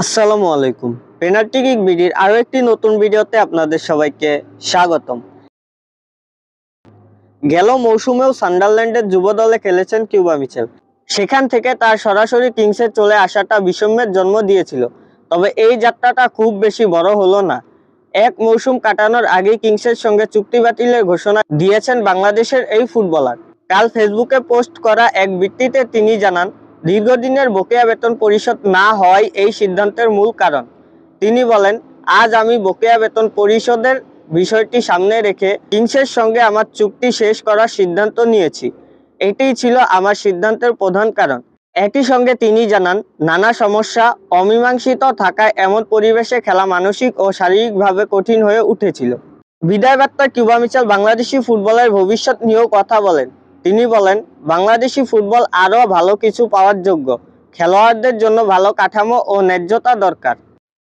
আসসালামু আলাইকুম। Penalty kick বিডির আরও একটি নতুন ভিডিওতে আপনাদের সবাইকে স্বাগতম। গেল মৌসুমেও সান্ডারল্যান্ডের যুব দলে খেলেছেন কিউবা মিচেল। সেখান থেকে তার সরাসরি কিংসে চলে আসাটা বিষম্যের জন্ম দিয়েছিল। তবে এই যাত্রাটা খুব বেশি বড় হলো না। এক মৌসুম কাটানোর আগেই কিংসের সঙ্গে চুক্তি বাতিলের ঘোষণা দিয়েছেন বাংলাদেশের এই ফুটবলার। কাল ফেসবুকে পোস্ট করা এক বৃত্তিতে তিনি জানান দীর্ঘদিনের বকেয়া বেতন পরিশোধ না হওয়াই এই সিদ্ধান্তের মূল কারণ। তিনি বলেন, আজ আমি বকেয়া বেতন পরিশোধের বিষয়টি সামনে রেখে কিংসের সঙ্গে আমার চুক্তি শেষ করার সিদ্ধান্ত নিয়েছি। এটিই ছিল আমার সিদ্ধান্তের প্রধান কারণ। একই সঙ্গে তিনি জানান, নানা সমস্যা, অমীমাংসিত থাকায় এমন পরিবেশে খেলা মানসিক ও শারীরিকভাবে কঠিন হয়ে উঠেছিল। বিদায় বার্তা কিউবা মিচেল বাংলাদেশি ফুটবলের ভবিষ্যৎ নিয়েও কথা বলেন। তিনি বলেন, বাংলাদেশি ফুটবল আরও ভালো কিছু পাওয়ার যোগ্য। খেলোয়াড়দের জন্য ভালো কাঠামো ও ন্যায্যতা দরকার।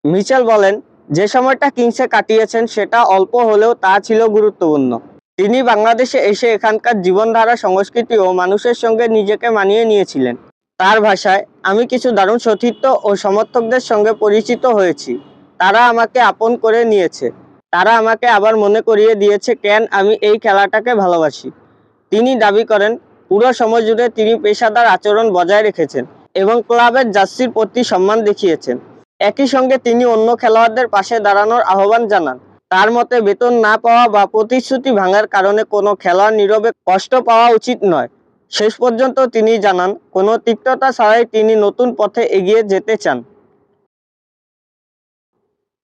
মিচেল বলেন, যে সময়টা কিংসে কাটিয়েছেন সেটা অল্প হলেও তা ছিল গুরুত্বপূর্ণ। তিনি বাংলাদেশে এসে এখানকার জীবনধারা, সংস্কৃতি ও মানুষের সঙ্গে নিজেকে মানিয়ে নিয়েছিলেন। তার ভাষায়, আমি কিছু দারুণ সতীর্থ ও সমর্থকদের সঙ্গে পরিচিত হয়েছি। তারা আমাকে আপন করে নিয়েছে। তারা আমাকে আবার মনে করিয়ে দিয়েছে কেন আমি এই খেলাটাকে ভালোবাসি। তিনি দাবি করেন, পুরো সময় জুড়ে তিনি পেশাদার আচরণ বজায় রেখেছেন এবং ক্লাবের জার্সির প্রতি সম্মান দেখিয়েছেন। একই সঙ্গে তিনি অন্য খেলোয়াড়দের পাশে দাঁড়ানোর আহ্বান জানান। তার মতে, বেতন না পাওয়া বা প্রতিশ্রুতি ভাঙার কারণে কোনো খেলোয়াড় নীরবে কষ্ট পাওয়া উচিত নয়। শেষ পর্যন্ত তিনি জানান, কোনো তিক্ততা ছাড়াই তিনি নতুন পথে এগিয়ে যেতে চান।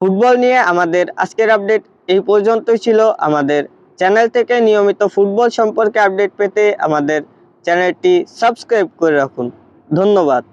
ফুটবল নিয়ে আমাদের আজকের আপডেট এই পর্যন্তই ছিল। আমাদের চ্যানেল থেকে নিয়মিত ফুটবল সম্পর্কে আপডেট পেতে আমাদের চ্যানেলটি সাবস্ক্রাইব করে রাখুন। ধন্যবাদ।